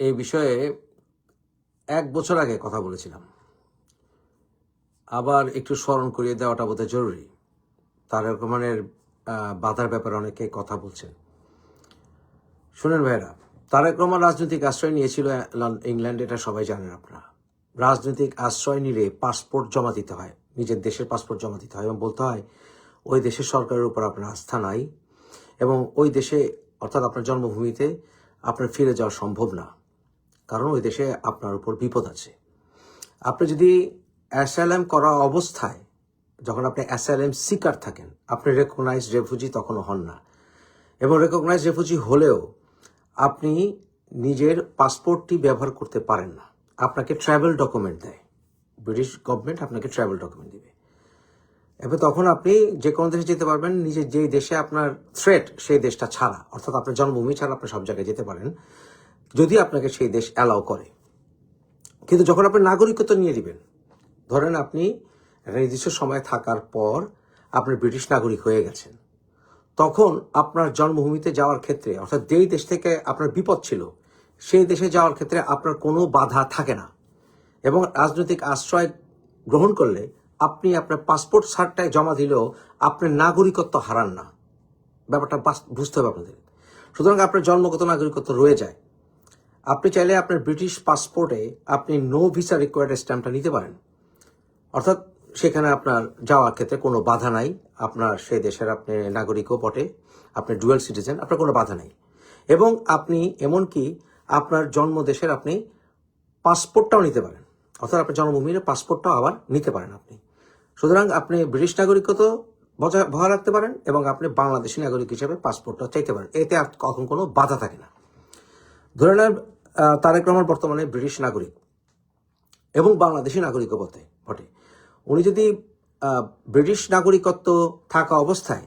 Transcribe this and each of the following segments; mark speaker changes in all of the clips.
Speaker 1: এই বিষয়ে এক বছর আগে কথা বলেছিলাম। আবার একটু স্মরণ করিয়ে দেওয়াটা বোধহয় জরুরি। তারেক রহমানের বাধার ব্যাপারে অনেকে কথা বলছেন। শুনেন ভাইরা তারেক রহমান রাজনৈতিক আশ্রয় নিয়েছিল ইংল্যান্ডে, এটা সবাই জানেন আপনারা। রাজনৈতিক আশ্রয় নিলে পাসপোর্ট জমা দিতে হয়, নিজের দেশের পাসপোর্ট জমা দিতে হয় এবং বলতে হয়, ওই দেশের সরকারের উপর আপনার আস্থা নাই এবং ওই দেশে, অর্থাৎ আপনার জন্মভূমিতে আপনার ফিরে যাওয়া সম্ভব না। কারণ ওই দেশে আপনার উপর বিপদ আছে। আপনি যদি অ্যাসাইলাম করা অবস্থায় যখন আপনি অ্যাসাইলাম সিকার থাকেন, আপনি রেকগনাইজ রেফুজি তখনও হন না। এবং রেকগনাইজ রেফুজি হলেও আপনি নিজের পাসপোর্টটি ব্যবহার করতে পারেন না। আপনাকে ট্রাভেল ডকুমেন্ট দেয়। ব্রিটিশ গভর্নমেন্ট আপনাকে ট্রাভেল ডকুমেন্ট দেবে। এবার তখন আপনি যে কোনো দেশে যেতে পারবেন, নিজের যেই দেশে আপনার থ্রেট সেই দেশটা ছাড়া, অর্থাৎ আপনার জন্মভূমি ছাড়া আপনি সব জায়গায় যেতে পারেন। যদি আপনাকে সেই দেশ অ্যালাউ করে। কিন্তু যখন আপনি নাগরিকত্ব নিয়ে দিবেন ধরেন আপনি নির্দিষ্ট সময় থাকার পর আপনি ব্রিটিশ নাগরিক হয়ে গেছেন, তখন আপনার জন্মভূমিতে যাওয়ার ক্ষেত্রে, অর্থাৎ যেই দেশ থেকে আপনার বিপদ ছিল, সেই দেশে যাওয়ার ক্ষেত্রে আপনার কোনো বাধা থাকে না। এবং রাজনৈতিক আশ্রয় গ্রহণ করলে আপনি আপনার পাসপোর্ট সার্টটায় জমা দিলেও আপনার নাগরিকত্ব হারান না। ব্যাপারটা বুঝতে হবে আপনাদের। সুতরাং আপনার জন্মগত নাগরিকত্ব রয়ে যায়। আপনি চাইলে আপনার ব্রিটিশ পাসপোর্টে আপনি নো ভিসা রিকোয়ার্ড স্ট্যাম্পটা নিতে পারেন। অর্থাৎ সেখানে আপনার যাওয়ার ক্ষেত্রে কোনো বাধা নাই। আপনার সে দেশের আপনি নাগরিকও বটে, আপনি ডুয়েল সিটিজেন আপনার কোনো বাধা নেই। এবং আপনি এমনকি আপনার জন্ম দেশের আপনি পাসপোর্টটাও নিতে পারেন। অর্থাৎ আপনার জন্মভূমির পাসপোর্টটাও আবার নিতে পারেন আপনি। সুতরাং আপনি ব্রিটিশ নাগরিকত্ব বজায়, বহাল রাখতে পারেন এবং আপনি বাংলাদেশি নাগরিক হিসেবে পাসপোর্টটা চাইতে পারেন। এতে আর কখন কোনো বাধা থাকে না। ধরে নেন তারেক রহমান বর্তমানে ব্রিটিশ নাগরিক এবং বাংলাদেশি নাগরিকও বটে। বটে উনি যদি ব্রিটিশ নাগরিকত্ব থাকা অবস্থায়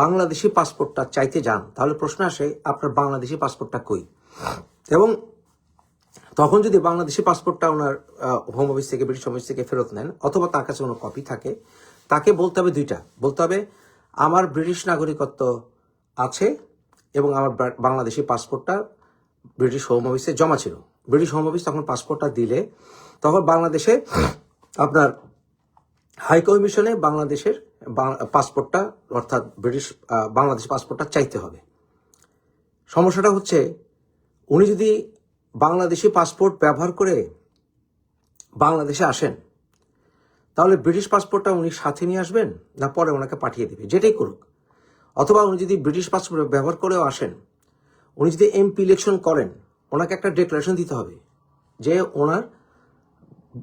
Speaker 1: বাংলাদেশি পাসপোর্টটা চাইতে যান, তাহলে প্রশ্ন আসে, আপনার বাংলাদেশি পাসপোর্টটা কই? এবং তখন যদি বাংলাদেশি পাসপোর্টটা ওনার হোম অফিস থেকে, ব্রিটিশ অফিস থেকে ফেরত নেন, অথবা তার কাছে কোনো কপি থাকে, তাকে বলতে হবে দুইটা। বলতে হবে, আমার ব্রিটিশ নাগরিকত্ব আছে এবং আমার বাংলাদেশি পাসপোর্টটা ব্রিটিশ হোম অফিসে জমা ছিল। ব্রিটিশ হোম অফিস তখন পাসপোর্টটা দিলে, তখন বাংলাদেশে আপনার হাই কমিশনে বাংলাদেশের পাসপোর্টটা অর্থাৎ ব্রিটিশ বাংলাদেশ পাসপোর্টটা চাইতে হবে। সমস্যাটা হচ্ছে, উনি যদি বাংলাদেশি পাসপোর্ট ব্যবহার করে বাংলাদেশে আসেন, তাহলে ব্রিটিশ পাসপোর্টটা উনি সাথে নিয়ে আসবেন না পরে ওনাকে পাঠিয়ে দেবে, যেটাই করুক। অথবা উনি যদি ব্রিটিশ পাসপোর্ট ব্যবহার করেও আসেন উনি যদি এমপি ইলেকশন করেন, ওনাকে একটা ডিক্লারেশন দিতে হবে যে ওনার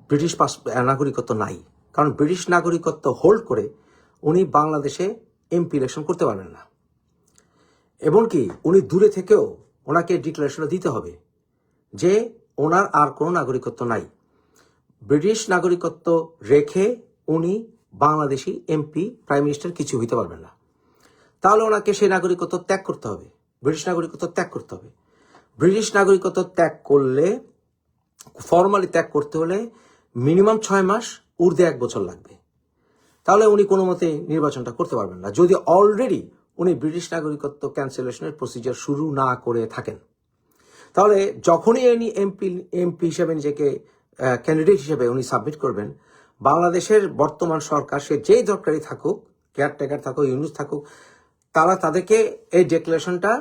Speaker 1: ব্রিটিশ পাস নাগরিকত্ব নাই। কারণ ব্রিটিশ নাগরিকত্ব হোল্ড করে উনি বাংলাদেশে এমপি ইলেকশন করতে পারবেন না। এমনকি উনি দূরে থেকেও ওনাকে ডিক্লারেশন দিতে হবে যে ওনার আর কোনো নাগরিকত্ব নাই। ব্রিটিশ নাগরিকত্ব রেখে উনি বাংলাদেশি এমপি প্রাইম মিনিস্টার কিছু হইতে পারবেন না। তাহলে ওনাকে সেই নাগরিকত্ব ত্যাগ করতে হবে। ব্রিটিশ নাগরিকত্ব ত্যাগ করতে হবে। ব্রিটিশ নাগরিকত্ব ত্যাগ করলে ফর্মালি ত্যাগ করতে হলে মিনিমাম ছয় মাস, ঊর্ধ্বে এক বছর লাগবে। তাহলে উনি কোনো মতে নির্বাচনটা করতে পারবেন না। যদি অলরেডি উনি ব্রিটিশ নাগরিকত্ব ক্যান্সেলেশনের প্রসিজার শুরু না করে থাকেন। তাহলে যখনই উনি এমপি এমপি হিসেবে নিজেকে ক্যান্ডিডেট হিসেবে উনি সাবমিট করবেন, বাংলাদেশের বর্তমান সরকার সে যেই দরকারি থাকুক কেয়ারটেকার থাকুক ইউনুস থাকুক তারা তাদেরকে এই ডিক্লারেশনটা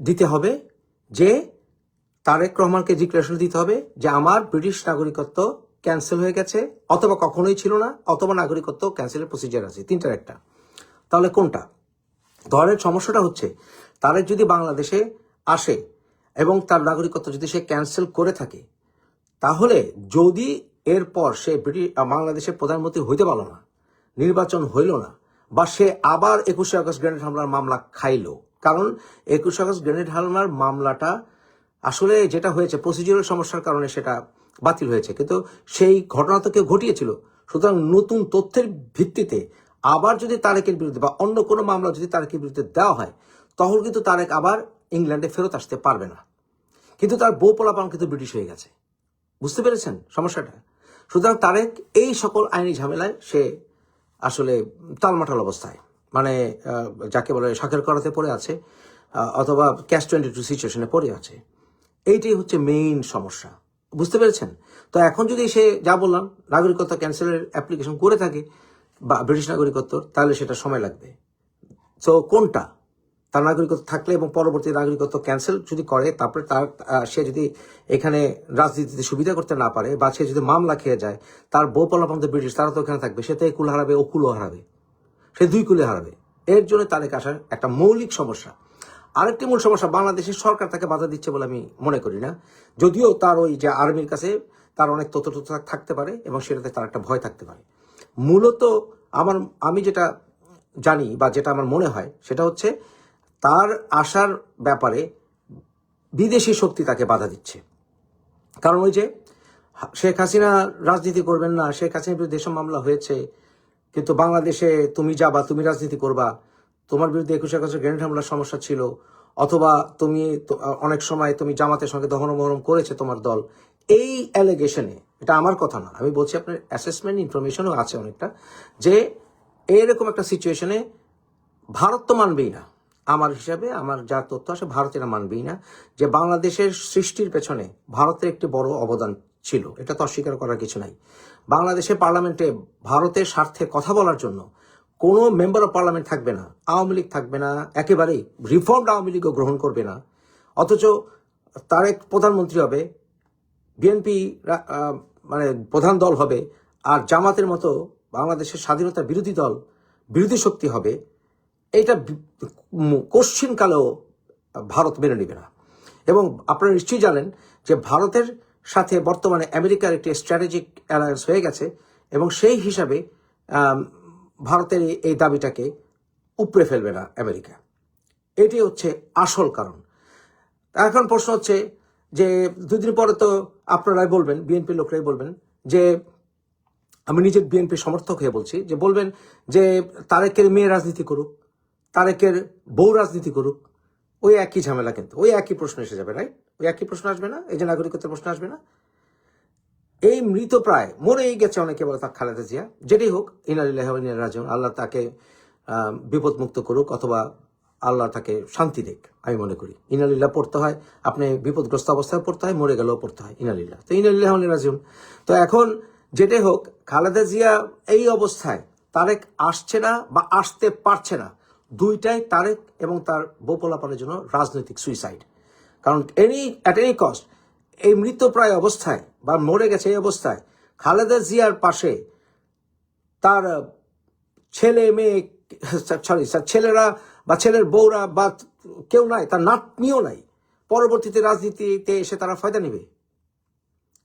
Speaker 1: দিতে হবে যে তারেক রহমানকে ডিক্লারেশন দিতে হবে যে আমার ব্রিটিশ নাগরিকত্ব ক্যান্সেল হয়ে গেছে, অথবা কখনোই ছিল না, অথবা নাগরিকত্ব ক্যান্সেলের প্রসিজার আছে। তিনটার একটা। তাহলে কোনটা? ধরেন সমস্যাটা হচ্ছে, তারেক যদি বাংলাদেশে আসে এবং তার নাগরিকত্ব যদি সে ক্যান্সেল করে থাকে, তাহলে যদি এরপর সে ব্রিটিশ বাংলাদেশের প্রধানমন্ত্রী হইতে পারল না, নির্বাচন হইল না বা সে আবার একুশে আগস্ট গ্রেনেড হামলার মামলা খাইলো। কারণ একুশে আগস্ট গ্রেনেড হামলার মামলাটা আসলে যেটা হয়েছে প্রসিডিউরাল সমস্যার কারণে সেটা বাতিল হয়েছে। কিন্তু সেই ঘটনা তো কেউ ঘটিয়েছিল। সুতরাং নতুন তথ্যের ভিত্তিতে আবার যদি তারেকের বিরুদ্ধে বা অন্য কোনো মামলা যদি তারেকের বিরুদ্ধে দেওয়া হয়, তখন কিন্তু তারেক আবার ইংল্যান্ডে ফেরত আসতে পারবে না। কিন্তু তার বউ পোলাপান কিন্তু ব্রিটিশ হয়ে গেছে। বুঝতে পেরেছেন সমস্যাটা? সুতরাং তারেক এই সকল আইনি ঝামেলায় সে আসলে তালমাটাল অবস্থায়। মানে যাকে বলে শাকের করাতে পড়ে আছে অথবা ক্যাশ টোয়েন্টি টু সিচুয়েশনে পড়ে আছে। এইটাই হচ্ছে মেইন সমস্যা। বুঝতে পেরেছেন? তো এখন যদি সে, যা বললাম, নাগরিকত্ব ক্যান্সেলের অ্যাপ্লিকেশন করে থাকে, বা ব্রিটিশ নাগরিকত্ব তাহলে সেটা সময় লাগবে। তো কোনটা? তার নাগরিকত্ব থাকলে এবং পরবর্তী নাগরিকত্ব ক্যান্সেল যদি করে, তারপরে তার সে যদি এখানে রাজনীতিতে সুবিধা করতে না পারে বা সে যদি মামলা খেয়ে যায়, তার বউ পলাপন্ত ব্রিটিশ তারা তো এখানে থাকবে, সে তো একুল হারাবে ওকুলও হারাবে, সে দুই কুলে হারাবে। এর জন্য তারেক আসার একটা মৌলিক সমস্যা। আরেকটি মূল সমস্যা, বাংলাদেশের সরকার তাকে বাধা দিচ্ছে বলে আমি মনে করি না। যদিও তার ওই যে আর্মির কাছে তার অনেক তথ্য তথ্য থাকতে পারে এবং সেটাতে তার একটা ভয় থাকতে পারে। মূলত আমার, আমি যেটা জানি বা যেটা আমার মনে হয়, সেটা হচ্ছে তার আসার ব্যাপারে বিদেশি শক্তি তাকে বাধা দিচ্ছে। কারণ ওই যে শেখ হাসিনা রাজনীতি করবেন না, শেখ হাসিনার বিরুদ্ধে এসব মামলা হয়েছে, কিন্তু বাংলাদেশে তুমি যাবা, তুমি রাজনীতি করবা, তোমার বিরুদ্ধে একুশে একুশে গ্রেনেড হামলার সমস্যা ছিল, অথবা তুমি অনেক সময় তুমি জামাতের সঙ্গে দহন মহরম করেছে তোমার দল। এই অ্যালিগেশনে এটা আমার কথা না, আমি বলছি আপনার অ্যাসেসমেন্ট ইনফরমেশনও আছে অনেকটা, যে এরকম একটা সিচুয়েশনে ভারত তো মানবেই না। আমার হিসাবে, আমার যা তথ্য আছে ভারত এটা মানবেই না যে বাংলাদেশের সৃষ্টির পেছনে ভারতের একটি বড় অবদান ছিল। এটা তো অস্বীকার করার কিছু নাই। বাংলাদেশের পার্লামেন্টে ভারতের স্বার্থে কথা বলার জন্য কোনো মেম্বার অফ পার্লামেন্ট থাকবে না, আওয়ামী লীগ থাকবে না, একেবারেই রিফর্মড আওয়ামী লীগও গ্রহণ করবে না। অথচ তারেক প্রধানমন্ত্রী হবে, বিএনপি মানে প্রধান দল হবে, আর জামাতের মতো বাংলাদেশের স্বাধীনতার বিরোধী দল, বিরোধী শক্তি হবে এটা কোশ্চিন কালেও ভারত মেনে নেবে না। এবং আপনারা নিশ্চয়ই জানেন যে ভারতের সাথে বর্তমানে আমেরিকার একটি স্ট্র্যাটেজিক অ্যালায়েন্স হয়ে গেছে এবং সেই হিসাবে ভারতের এই- দাবিটাকে উপড়ে ফেলবে না আমেরিকা। এটি হচ্ছে আসল কারণ। এখন প্রশ্ন হচ্ছে যে, দুদিন পরে তো আপনারাই বলবেন, বিএনপি লোকরাই বলবেন যে, আমি নিজের বিএনপি সমর্থক হয়ে বলছি, যে বলবেন যে, তারেকের মেয়ে রাজনীতি করুক। তারেকের বউ রাজনীতি করুক, ওই একই ঝামেলা কিন্তু, ওই একই প্রশ্ন এসে যাবে রাইট ওই একই প্রশ্ন আসবে না, এই যে নাগরিকত্বের প্রশ্ন আসবে না। এই মৃত প্রায় মরেই গেছে অনেকে, বলে তার খালেদা জিয়া। যেটাই হোক ইনালিল্লাহ রাজন আল্লাহ তাকে বিপদমুক্ত করুক অথবা আল্লাহ তাকে শান্তি দেখ আমি মনে করি। ইনালিল্লাহ পড়তে হয়, আপনি বিপদগ্রস্ত অবস্থায় পড়তে হয়, মরে গেলেও পড়তে হয় ইনালিল্লাহ তো ইনালিল্লাহ রাজন তো এখন যেটাই হোক, খালেদা জিয়া এই অবস্থায় তারেক আসছে না বা আসতে পারছে না দুইটাই তারেক এবং তার বোপলাপানের জন্য রাজনৈতিক সুইসাইড কারণ এনি অ্যাট এনি কস্ট এই মৃতপ্রায় অবস্থায় বা মরে গেছে এই অবস্থায় খালেদা জিয়ার পাশে তার ছেলে, মেয়ে সরি ছেলেরা বা ছেলের বউরা বা কেউ নাই, তার নাতনিও নাই, পরবর্তীতে রাজনীতিতে এসে তারা ফায়দা নেবে।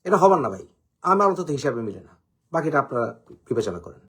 Speaker 1: এটা হবার না ভাই। আমার অন্তত হিসাবে মিলে না। বাকিটা আপনারা বিবেচনা করেন।